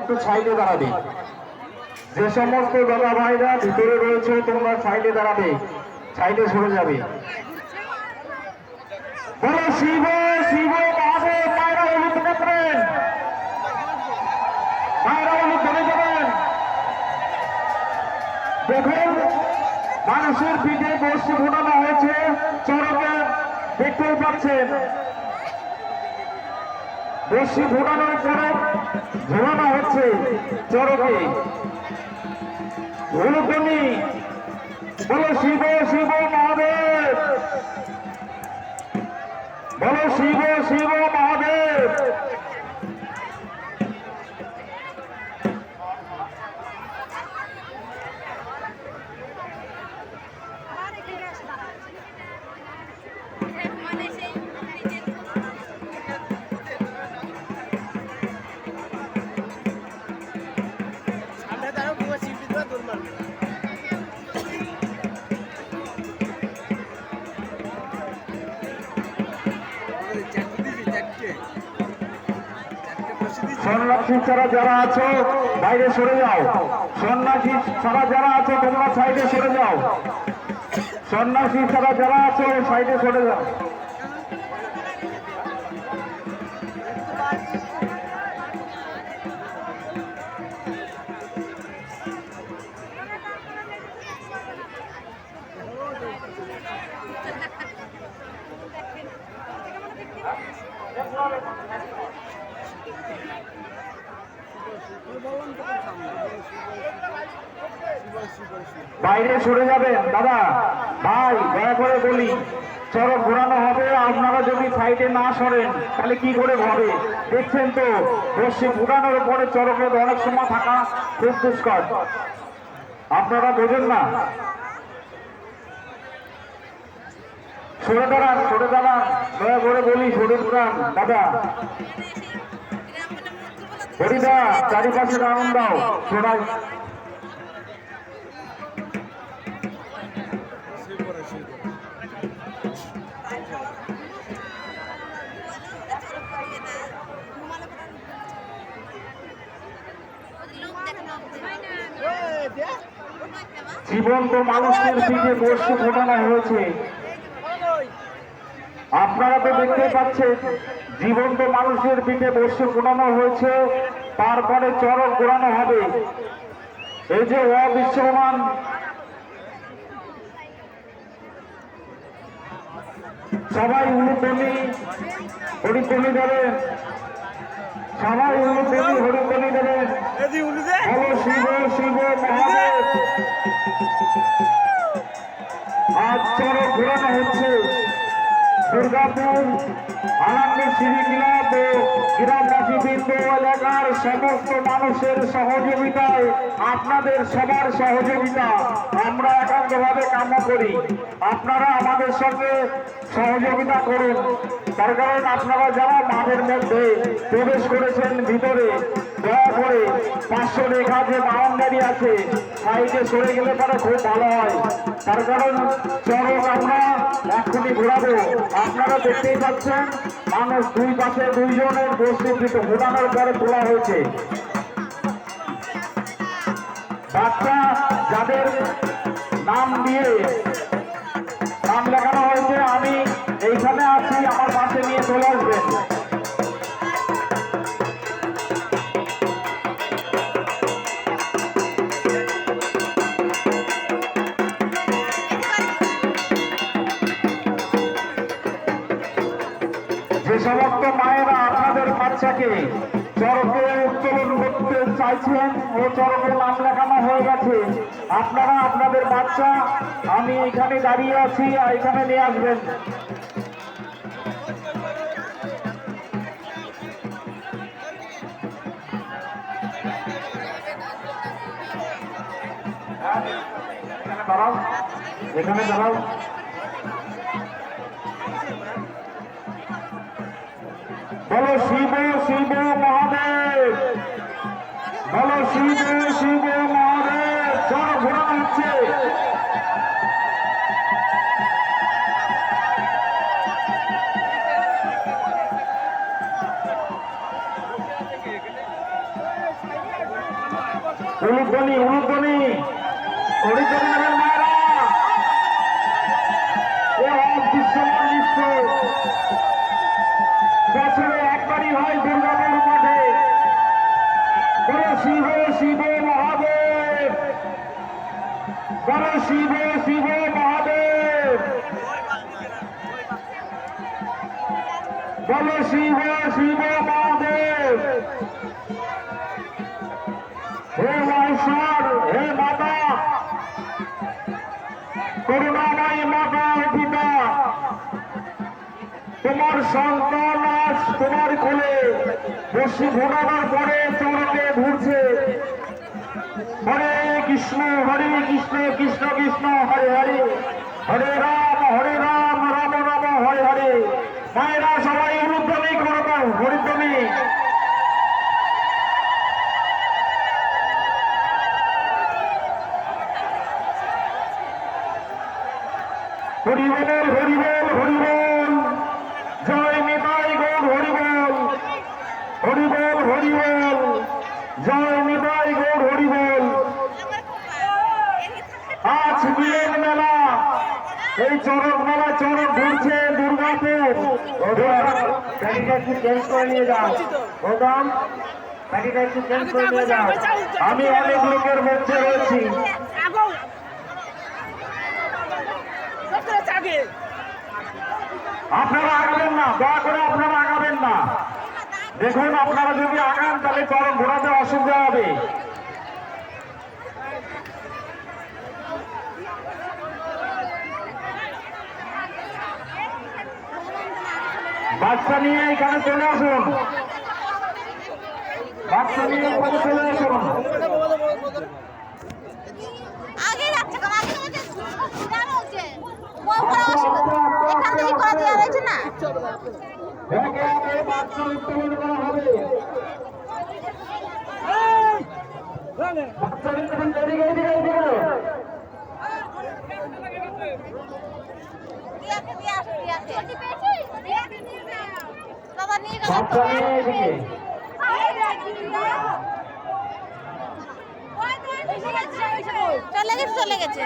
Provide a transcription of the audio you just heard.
একটু সাইডে দাঁড়াবে। যে সমস্ত দাদা ভাইরা ভিতরে রয়েছে, তোমরা সাইডে দাঁড়াবে। সাইডে সরে যাবে। দেখুন, মানুষের পিঠে বসে ফোটানো হয়েছে, চরকে দেখতেই পাচ্ছেন। বসি ফোটানোর পরে ঝোলানো হচ্ছে চরকে হলুদনি বলো শিব শিব মহাদেব। বলো শিব শিব মহাদেব। সন্ন্যাসী ছাড়া যারা আছো, বাইরে সরে যাও। সন্ন্যাসী ছাড়া যারা আছো, তোমরা সাইডে সরে যাও। সন্ন্যাসী ছাড়া যারা আছো, সাইডে সরে যাও। বাইরে সরে যাবেন, দাদা। ভাই, দয়া করে বলি চরক ঘোরানো হবে, আপনারা যদি সাইডে না সরেন, তাহলে কি করে হবে? দেখছেন তো রশ্মি ফুটানোর পরে চরকে অনেক সময় থাকা খুব দুষ্কর। আপনারা বোঝেন না। সরে দাঁড়ান সরে দাঁড়ান। দয়া করে বলি, সরে দাঁড়ান দাদা। হরিদা, চারিপাশে রাউন্ড দাও দেখ জীবন্ত মানুষের দিকে বস্তু ফোটানো হয়েছে। আপনারা তো দেখতে পাচ্ছেন জীবন্ত মানুষের পিঠে বস্তু ফোটানো হয়েছে তারপরে চরক ঘোরানো হবে। এই যে অবিশ্বমান সবাই উলুধ্বনি হরিধ্বনি দেবেন। সবাই উলুধ্বনি হরিধ্বনি দেবেন। এদি উলি দে হলো শিব শিব মহাদেব। আজ চরক ঘোরানো হচ্ছে। দুর্গাপুর আনন্দ সিঁড়ি ক্লাব ও গ্রামবাসীবৃন্দ এলাকার সমস্ত মানুষের সহযোগিতায়, আপনাদের সবার সহযোগিতা আমরা একান্তভাবে কামনা করি। আপনারা আমাদের সঙ্গে সহযোগিতা করুন। তার কারণ আপনারা যারা মাঠের মধ্যে প্রবেশ করেছেন ভিতরে দয়া করে পাঁচশো রেখা যে বাউন্ডারি আছে, সাইডে সরে গেলে পরে খুব ভালো হয়। তার কারণ চরক আমরা এক্ষুনি ঘোরাবো। আপনারা দেখতেই পাচ্ছেন, মানুষ দুই পাশে দুইজনের বস্তুকৃত ঘোরানোর পরে তোলা হয়েছে। বাচ্চা যাদের নাম দিয়ে যে সমস্ত মায়েরা আপনাদের বাচ্চাকে চরকে উত্তোলন করতে চাইছেন, ও চরকে নাম লেখানো হয়ে গেছে। আপনারা, আপনাদের বাচ্চা, আমি এখানে দাঁড়িয়ে আছি, আর এখানে নিয়ে আসবেন। এখানে দাঁড়াও এখানে দাঁড়াও। শিব মহাদেব। বলো শিব শিব মহাদেব। চলো ঘোরানো হচ্ছে উলুধ্বনি উলুধ্বনি। হরিধ্বনি বড় শিব মহাদেব। বড় শিব শিব মহাদেব। বল শিব শিব মহাদেব। হে মহেশ্বর, হে মাতা। করুণাময়ী মাতা পিতা। তোমার সন্তান আজ তোমার কোলে বসি ভোগাবার পরে কৃষ্ণ, হরে কৃষ্ণ কৃষ্ণ কৃষ্ণ, হরে হরে। হরে রাম হরে রাম রাম রাম, হরে হরে। মায়েরা সবাই অনুদ্যমী করব হরিদ্যমী হরিবল হরিবল হরিবল। জয় নিতাই গৌর, হরিবল। হরিবল হরিবল। জয় নিতাই গৌর, হরিবল আজ মিলন মেলা এই চরক মেলা চরক ঘুরছে দুর্গাপুর। নিয়ে আমি অনেক লোকের মধ্যে রয়েছি। আপনারা আগাবেন না, দয়া করে আপনারা আগাবেন না। দেখুন, আপনারা যদি আগান, তাহলে চরম ঘোরাতে অসুবিধা হবে। বাচ্চা নিয়ে এখানে চলে আসুন। বাচ্চা নিয়ে এখানে চলে আসুন। আগে হচ্ছে? এখান থেকে করা দেওয়া রয়েছে না? একে একে বাচ্চা উত্তোলন করা হবে। বাচ্চা উত্তোলন এদিকে এদিকে এদিকে দিয়ে আসো রিয়াকে ছুটি পেয়েছি রিয়াকে নিয়ে যাও বাবা নিয়ে গেল বাচ্চা নিয়ে এদিকে চলে গেছে চলে গেছে।